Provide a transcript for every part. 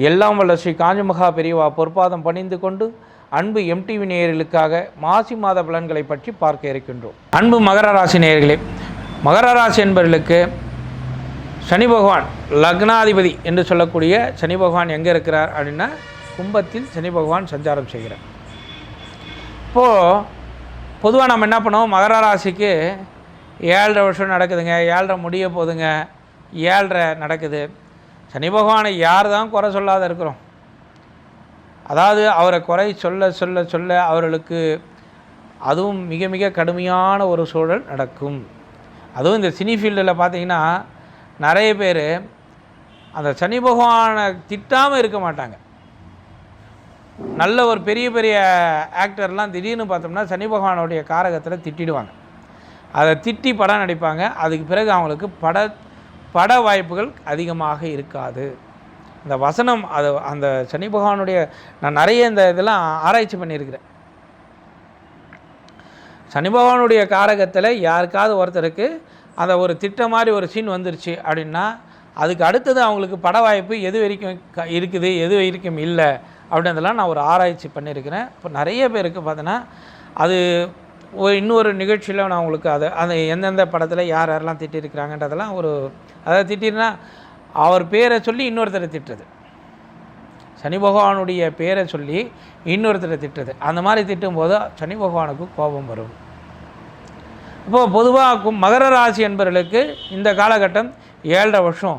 எல்லாம் வல்ல ஸ்ரீ காஞ்சிமகா பெரியவா பொற்பாதம் பணிந்து கொண்டு அன்பு எம்டிவி நேயர்களுக்காக மாசி மாத பலன்களை பற்றி பார்க்க இருக்கின்றோம். அன்பு மகர ராசி நேயர்களே மகர ராசி என்பவர்களுக்கு சனி பகவான் லக்னாதிபதி என்று சொல்லக்கூடிய சனி பகவான் எங்கே இருக்கிறார் அப்படின்னா கும்பத்தில் சனி பகவான் சஞ்சாரம் செய்கிறார். இப்போது பொதுவாக நம்ம என்ன பண்ணுவோம்? மகர ராசிக்கு ஏழரை வருஷம் நடக்குதுங்க ஏழரை முடிய போகுதுங்க ஏழரை நடக்குது. சனி பகவானை யார் தான் குறை சொல்லாத இருக்கிறோம்? அதாவது அவரை குறை சொல்ல சொல்ல சொல்ல அவர்களுக்கு அதுவும் மிக மிக கடுமையான ஒரு சூழல் நடக்கும். அதுவும் இந்த சினி ஃபீல்டில் பார்த்தீங்கன்னா நிறைய பேர் அந்த சனி பகவானை திட்டாமல் இருக்க மாட்டாங்க. நல்ல ஒரு பெரிய பெரிய ஆக்டர்லாம் திடீர்னு பார்த்தோம்னா சனி பகவானுடைய காரகத்தில் திட்டிடுவாங்க. அதை திட்டி படம் நடிப்பாங்க. அதுக்கு பிறகு அவங்களுக்கு பட பட வாய்ப்புகள் அதிகமாக இருக்காது. இந்த வசனம் அது அந்த சனி பகவானுடைய நான் நிறைய இந்த இதெல்லாம் ஆராய்ச்சி பண்ணியிருக்கிறேன். சனி பகவானுடைய காரகத்தில் யாருக்காவது ஒருத்தருக்கு அந்த ஒரு திட்டம் மாதிரி ஒரு சீன் வந்துருச்சு அப்படின்னா அதுக்கு அடுத்தது அவங்களுக்கு பட வாய்ப்பு எது வரைக்கும் க இருக்குது எது வரைக்கும் இல்லை அப்படின்றதெல்லாம் நான் ஒரு ஆராய்ச்சி பண்ணியிருக்கிறேன். இப்போ நிறைய பேருக்கு பார்த்தோன்னா அது ஒரு இன்னொரு நிகழ்ச்சியில் நான் உங்களுக்கு அதை அந்த எந்தெந்த படத்தில் யார் யாரெல்லாம் திட்டிருக்கிறாங்கன்றதெல்லாம் ஒரு அதாவது திட்டினா அவர் பேரை சொல்லி இன்னொருத்தரை திட்டுறது. சனி பகவானுடைய பேரை சொல்லி இன்னொருத்தரை திட்டுறது. அந்த மாதிரி திட்டும்போது சனி பகவானுக்கு கோபம் வரும். இப்போது பொதுவாக மகர ராசி என்பவர்களுக்கு இந்த காலகட்டம் ஏழரை வருஷம்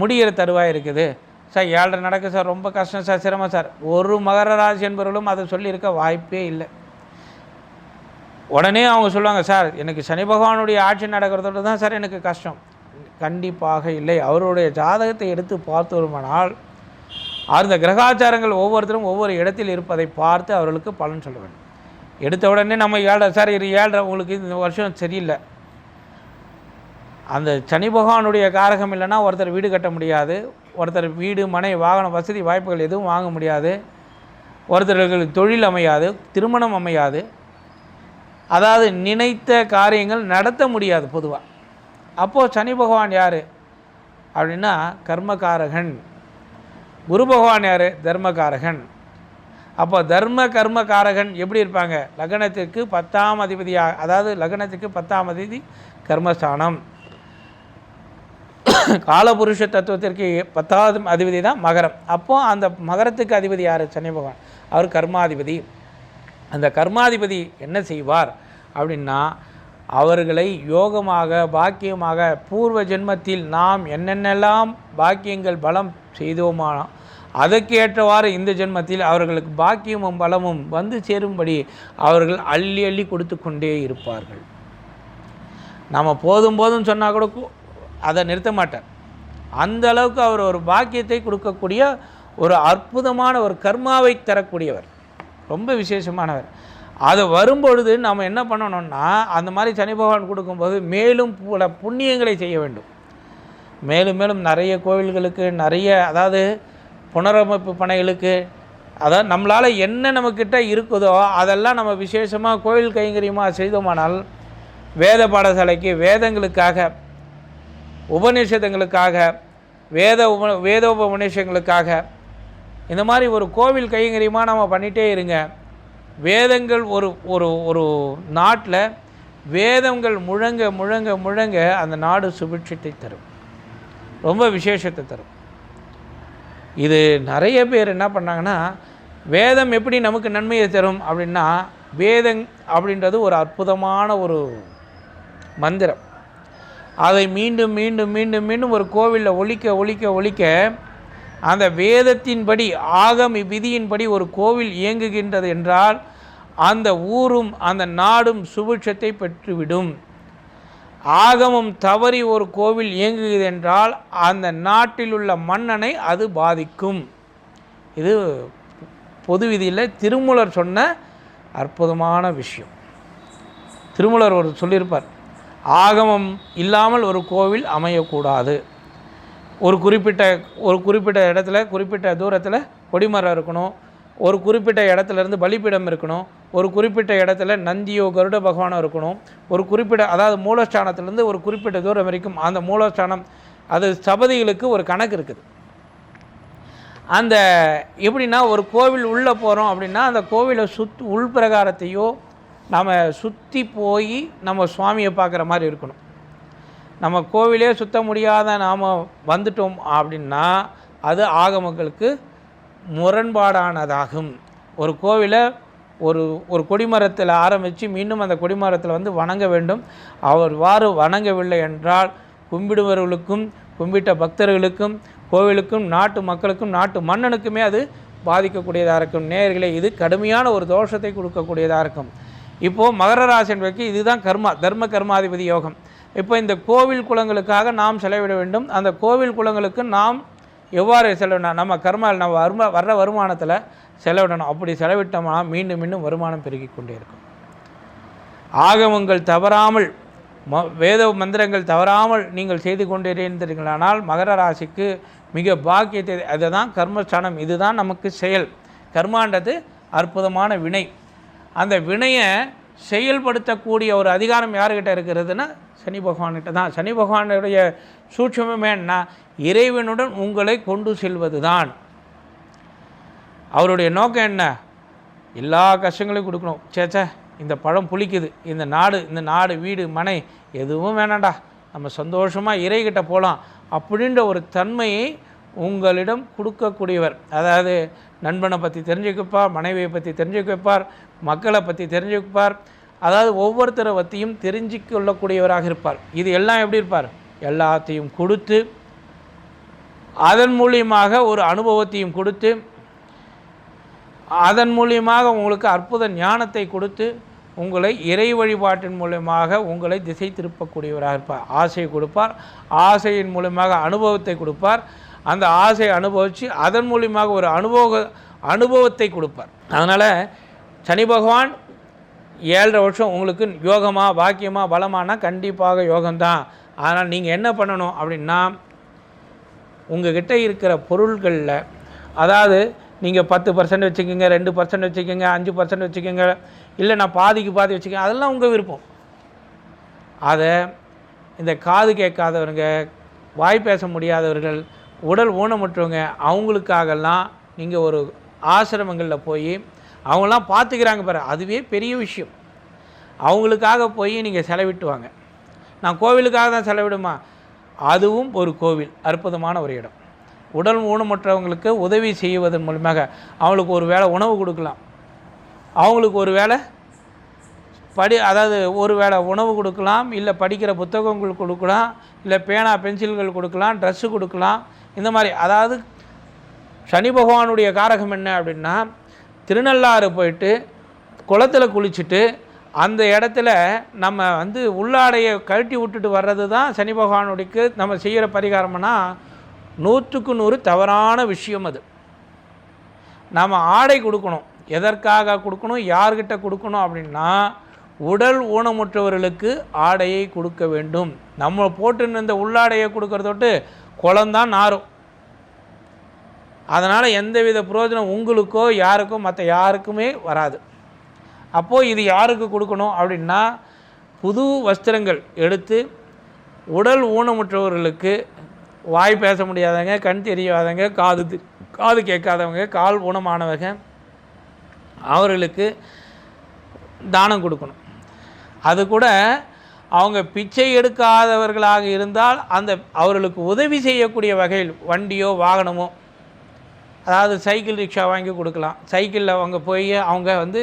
முடிகிற தருவாய் இருக்குது. சார் ஏழரை நடக்கு சார் ரொம்ப கஷ்டம் சார் சிரமம் சார். ஒரு மகர ராசி என்பவர்களும் அதை சொல்லியிருக்க வாய்ப்பே இல்லை. உடனே அவங்க சொல்லுவாங்க சார் எனக்கு சனி பகவானுடைய ஆட்சி நடக்கிறதோட தான் சார் எனக்கு கஷ்டம். கண்டிப்பாக இல்லை. அவருடைய ஜாதகத்தை எடுத்து பார்த்தோமானால் அந்த கிரகாச்சாரங்கள் ஒவ்வொருத்தரும் ஒவ்வொரு இடத்தில் இருப்பதை பார்த்து அவர்களுக்கு பலன் சொல்ல வேண்டும். எடுத்த உடனே நம்ம ஏழரை சார் இரு ஏழரை உங்களுக்கு இந்த வருஷம் சரியில்லை. அந்த சனி பகவானுடைய காரகம் இல்லைன்னா ஒருத்தர் வீடு கட்ட முடியாது. ஒருத்தர் வீடு மனை வாகன வசதி வாய்ப்புகள் எதுவும் வாங்க முடியாது. ஒருத்தர்களுக்கு தொழில் அமையாது திருமணம் அமையாது. அதாவது நினைத்த காரியங்கள் நடத்த முடியாது பொதுவாக அப்போது சனி பகவான் யார்? அப்படின்னா கர்மகாரகன் குரு பகவான் யார்? தர்மகாரகன் அப்போ தர்ம கர்மகாரகன் எப்படி இருப்பாங்க? லக்னத்திற்கு பத்தாம் அதிபதியாக அதாவது லக்னத்திற்கு பத்தாம் அதிபதி கர்மஸ்தானம். காலபுருஷ தத்துவத்திற்கு பத்தாவது அதிபதி தான் மகரம். அப்போது அந்த மகரத்துக்கு அதிபதி யார்? சனி பகவான். அவர் கர்மாதிபதி. அந்த கர்மாதிபதி என்ன செய்வார் அப்படின்னா அவர்களை யோகமாக பாக்கியமாக பூர்வ ஜென்மத்தில் நாம் என்னென்னலாம் பாக்கியங்கள் பலம் செய்தோமானோ அதற்கேற்றவாறு இந்த ஜென்மத்தில் அவர்களுக்கு பாக்கியமும் பலமும் வந்து சேரும்படி அவர்கள் அள்ளி அள்ளி கொடுத்து கொண்டே இருப்பார்கள். நம்ம போதும் போதும் சொன்னால் கூட அதை நிறுத்த மாட்டார். அந்த அளவுக்கு அவர் ஒரு பாக்கியத்தை கொடுக்கக்கூடிய ஒரு அற்புதமான ஒரு கர்மாவை தரக்கூடியவர். ரொம்ப விசேஷமானவர். அது வரும்பொழுது நம்ம என்ன பண்ணணும்னா அந்த மாதிரி சனி பகவான் கொடுக்கும்போது மேலும் பல புண்ணியங்களை செய்ய வேண்டும். மேலும் மேலும் நிறைய கோவில்களுக்கு நிறைய அதாவது புனரமைப்பு பணிகளுக்கு அதாவது நம்மளால் என்ன நம்மக்கிட்ட இருக்குதோ அதெல்லாம் நம்ம விசேஷமாக கோவில் கைங்கரியமாக செய்தோமானால் வேத பாடசாலைக்கு வேதங்களுக்காக உபநிஷதங்களுக்காக வேத உப வேத உபநிஷங்களுக்காக இந்த மாதிரி ஒரு கோவில் கைங்கரியமாக நம்ம பண்ணிகிட்டே இருங்க. வேதங்கள் ஒரு ஒரு ஒரு நாட்டில் வேதங்கள் முழங்க முழங்க முழங்க அந்த நாடு சுபிட்சத்தை தரும். ரொம்ப விசேஷத்தை தரும். இது நிறைய பேர் என்ன பண்ணாங்கன்னா வேதம் எப்படி நமக்கு நன்மையை தரும் அப்படின்னா வேதம் அப்படின்றது ஒரு அற்புதமான ஒரு மந்திரம். அதை மீண்டும் மீண்டும் மீண்டும் மீண்டும் ஒரு கோவிலில் ஒழிக்க ஒழிக்க ஒழிக்க அந்த வேதத்தின்படி ஆகமி விதியின்படி ஒரு கோவில் இயங்குகின்றது என்றால் அந்த ஊரும் அந்த நாடும் சுபிட்சத்தை பெற்றுவிடும். ஆகமம் தவறி ஒரு கோவில் இயங்குகிறது என்றால் அந்த நாட்டில் உள்ள மன்னனை அது பாதிக்கும். இது பொது விதியில் திருமூலர் சொன்ன அற்புதமான விஷயம். திருமூலர் ஒரு சொல்லியிருப்பார் ஆகமம் இல்லாமல் ஒரு கோவில் அமையக்கூடாது. ஒரு குறிப்பிட்ட ஒரு குறிப்பிட்ட இடத்துல குறிப்பிட்ட தூரத்தில் கொடிமரம் இருக்கணும் ஒரு குறிப்பிட்ட இடத்துலேருந்து பலிப்பீடம் இருக்கணும் ஒரு குறிப்பிட்ட இடத்துல நந்தியோ கருட பகவானோ இருக்கணும். ஒரு குறிப்பிட்ட அதாவது மூலஸ்தானத்துலேருந்து ஒரு குறிப்பிட்ட தூரம் வரைக்கும் அந்த மூலஸ்தானம் அது சபதிகளுக்கு ஒரு கணக்கு இருக்குது. அந்த எப்படின்னா ஒரு கோவில் உள்ளே போகிறோம் அப்படின்னா அந்த கோவிலை சுத் உள்பிரகாரத்தையோ நம்ம சுற்றி போய் நம்ம சுவாமியை பார்க்குற மாதிரி இருக்கணும். நம்ம கோவிலே சுத்த முடியாத நாம் வந்துட்டோம் அப்படின்னா அது ஆகமங்களுக்கு முரண்பாடானதாகும். ஒரு கோவிலை ஒரு ஒரு கொடிமரத்தில் ஆரம்பித்து மீண்டும் அந்த கொடிமரத்தில் வந்து வணங்க வேண்டும். அவர் வாறு வணங்கவில்லை என்றால் கும்பிடுபவர்களுக்கும் கும்பிட்ட பக்தர்களுக்கும் கோவிலுக்கும் நாட்டு மக்களுக்கும் நாட்டு மன்னனுக்குமே அது பாதிக்கக்கூடியதாக இருக்கும். நேர்களே இது கடுமையான ஒரு தோஷத்தை கொடுக்கக்கூடியதாக இருக்கும். இப்போது மகர ராசி என்பதற்கு இதுதான் கர்மா தர்ம கர்மாதிபதி யோகம். இப்போ இந்த கோவில் குளங்களுக்காக நாம் செலவிட வேண்டும். அந்த கோவில் குளங்களுக்கு நாம் எவ்வாறு செலவிடணும்? நம்ம கர்மா நம்ம வருமா வர்ற வருமானத்தில் செலவிடணும். அப்படி செலவிட்டோம்னா மீண்டும் மீண்டும் வருமானம் பெருகி கொண்டே இருக்கும். ஆகமங்கள் தவறாமல் ம வேத மந்திரங்கள் தவறாமல் நீங்கள் செய்து கொண்டிருந்தீர்களானால் மகர ராசிக்கு மிக பாக்கியத்தை அதுதான் கர்மஸ்தானம். இதுதான் நமக்கு செயல். கர்மான்றது அற்புதமான வினை. அந்த வினையை செயல்படுத்தக்கூடிய ஒரு அதிகாரம் யாருக்கிட்ட இருக்கிறதுனா சனி பகவான்கிட்ட தான். சனி பகவானுடைய சூட்சமே என்ன? இறைவனுடன் உங்களை கொண்டு செல்வது தான் அவருடைய நோக்கம் என்ன? எல்லா கஷ்டங்களையும் கொடுக்கணும். சேச்சே இந்த பழம் புளிக்குது. இந்த நாடு இந்த நாடு வீடு மனை எதுவும் வேணாண்டா நம்ம சந்தோஷமாக இறைகிட்ட போகலாம் அப்படின்ற ஒரு தன்மையை உங்களிடம் கொடுக்கக்கூடியவர். அதாவது நண்பனை பற்றி தெரிஞ்சுக்க வைப்பார் மனைவியை பற்றி தெரிஞ்சுக்க வைப்பார் மக்களை பற்றி தெரிஞ்சுக்க வைப்பார் அதாவது ஒவ்வொருத்தரை பற்றியும் தெரிஞ்சு கொள்ளக்கூடியவராக இருப்பார். இது எல்லாம் எப்படி இருப்பார்? எல்லாத்தையும் கொடுத்து அதன் மூலியமாக ஒரு அனுபவத்தையும் கொடுத்து அதன் மூலியமாக உங்களுக்கு அற்புத ஞானத்தை கொடுத்து உங்களை இறை வழிபாட்டின் மூலயமாக உங்களை திசை திருப்பக்கூடியவராக இருப்பார். ஆசையை கொடுப்பார். ஆசையின் மூலியமாக அனுபவத்தை கொடுப்பார். அந்த ஆசையை அனுபவித்து அதன் மூலியமாக ஒரு அனுபவ அனுபவத்தை கொடுப்பார். அதனால் சனி பகவான் ஏழரை வருஷம் உங்களுக்கு யோகமாக பாக்கியமாக பலமானா கண்டிப்பாக யோகம்தான். அதனால் நீங்கள் என்ன பண்ணணும் அப்படின்னா உங்ககிட்ட இருக்கிற பொருள்களில் அதாவது நீங்கள் பத்து பர்சன்ட் வச்சுக்கோங்க ரெண்டு பர்சன்ட் வச்சுக்கோங்க அஞ்சு பர்சன்ட் வச்சுக்கோங்க இல்லை நான் பாதிக்கு பாதி வச்சுக்கோங்க அதெல்லாம் உங்கள் விருப்பம். அதை இந்த காது கேட்காதவருங்க வாய் பேச முடியாதவர்கள் உடல் ஊனமுற்றவங்க அவங்களுக்காகலாம் நீங்கள் ஒரு ஆசிரமங்களில் போய் அவங்களாம் பார்த்துக்கிறாங்க பாரு அதுவே பெரிய விஷயம். அவங்களுக்காக போய் நீங்கள் செலவிட்டுவாங்க நான் கோவிலுக்காக தான் செலவிடுமா? அதுவும் ஒரு கோவில் அற்புதமான ஒரு இடம். உடல் ஊனமுற்றவங்களுக்கு உதவி செய்வதன் மூலமாக அவங்களுக்கு ஒரு வேளை உணவு கொடுக்கலாம். அவங்களுக்கு ஒரு வேளை படி அதாவது ஒரு வேளை உணவு கொடுக்கலாம் இல்லை படிக்கிற புத்தகங்கள் கொடுக்கலாம் இல்லை பேனா பென்சில்கள் கொடுக்கலாம் ட்ரெஸ்ஸு கொடுக்கலாம். இந்த மாதிரி அதாவது சனி பகவானுடைய காரகம் என்ன அப்படின்னா திருநள்ளாறு போயிட்டு குளத்தில் குளிச்சுட்டு அந்த இடத்துல நம்ம வந்து உள்ளாடையை கழட்டி விட்டுட்டு வர்றது தான் சனி பகவானுடையக்கு நம்ம செய்கிற பரிகாரம்னா நூற்றுக்கு நூறு தவறான விஷயம் அது. நாம் ஆடை கொடுக்கணும். எதற்காக கொடுக்கணும்? யார்கிட்ட கொடுக்கணும் அப்படின்னா உடல் ஊனமுற்றவர்களுக்கு ஆடையை கொடுக்க வேண்டும். நம்ம போட்டுன்னு இந்த உள்ளாடையை கொடுக்கறதோட்டு குளம்தான் நாரும் அதனால் எந்தவித பிரயோஜனம் உங்களுக்கோ யாருக்கோ மற்ற யாருக்குமே வராது. அப்போது இது யாருக்கு கொடுக்கணும் அப்படின்னா புது வஸ்திரங்கள் எடுத்து உடல் ஊனமுற்றவர்களுக்கு வாய் பேச முடியாதவங்க கண் தெரியாதவங்க காது காது கேட்காதவங்க கால் ஊனமானவங்க அவர்களுக்கு தானம் கொடுக்கணும். அது கூட அவங்க பிச்சை எடுக்காதவர்களாக இருந்தால் அந்த அவர்களுக்கு உதவி செய்யக்கூடிய வகையில் வண்டியோ வாகனமோ அதாவது சைக்கிள் ரிக்ஷா வாங்கி கொடுக்கலாம். சைக்கிளில் அவங்க போய் அவங்க வந்து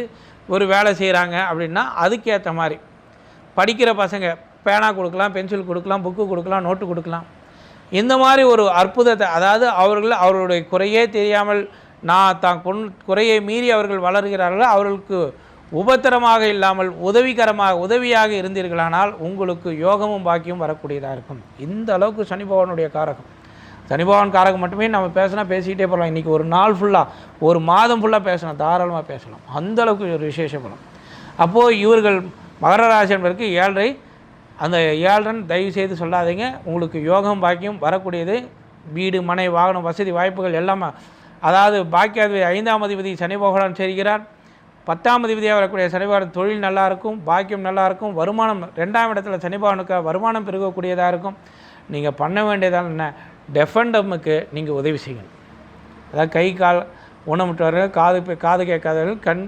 ஒரு வேலை செய்கிறாங்க அப்படின்னா அதுக்கேற்ற மாதிரி படிக்கிற பசங்க பேனா கொடுக்கலாம் பென்சில் கொடுக்கலாம் புக்கு கொடுக்கலாம் நோட்டு கொடுக்கலாம். இந்த மாதிரி ஒரு அற்புதத்தை அதாவது அவர்கள் அவர்களுடைய குறையே தெரியாமல் நான் தான் கொன் குறையை மீறி அவர்கள் வளர்கிறார்களோ அவர்களுக்கு உபத்திரமாக இல்லாமல் உதவிகரமாக உதவியாக இருந்தீர்களானால் உங்களுக்கு யோகமும் பாக்கியம் வரக்கூடியதாக இருக்கும். இந்த அளவுக்கு சனி பகவானுடைய காரகம். சனி பகவான் காரகம் மட்டுமே நம்ம பேசினா பேசிக்கிட்டே போகலாம். இன்றைக்கி ஒரு நாள் ஃபுல்லாக ஒரு மாதம் ஃபுல்லாக பேசலாம். தாராளமாக பேசலாம். அந்த அளவுக்கு ஒரு விசேஷ பலம் அப்போது இவர்கள் மகர ராசி என்பதற்கு ஏழரை அந்த ஏழரன் தயவு செய்து சொல்லாதீங்க. உங்களுக்கு யோகம் பாக்கியம் வரக்கூடியது. வீடு மனை வாகனம் வசதி வாய்ப்புகள் எல்லாமே. அதாவது பாக்கியாதிபதி ஐந்தாம் அதிபதி சனி பகவான் செய்கிறார் பத்தாம் அதிபதியாக வரக்கூடிய சனி பகவான் தொழில் நல்லாயிருக்கும் பாக்கியம் நல்லாயிருக்கும் வருமானம் ரெண்டாம் இடத்துல சனி பகவானுக்கு வருமானம் பெருகக்கூடியதாக இருக்கும். நீங்கள் பண்ண வேண்டியதால் என்ன? டெஃபண்டமுக்கு நீங்கள் உதவி செய்யணும். அதாவது கை கால் ஊனமுற்றவர்கள் காது காது கேட்காதவர்கள் கண்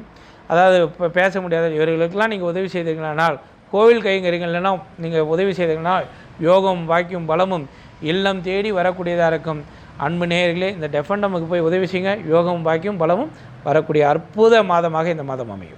அதாவது இப்போ பேச முடியாத இவர்களுக்கெல்லாம் நீங்கள் உதவி செய்தீங்களானால் கோவில் கைங்கரியங்கள் இல்லைன்னா நீங்கள் உதவி செய்தீங்கன்னா யோகம் வாக்கியம் பலமும் இல்லம் தேடி வரக்கூடியதாக இருக்கும். அன்பு நேயர்களே இந்த டெஃபண்டமுக்கு போய் உதவி செய்யுங்க. யோகம் பாக்கியம் பலமும் வரக்கூடிய அற்புத மாதமாக இந்த மாதம் அமையும்.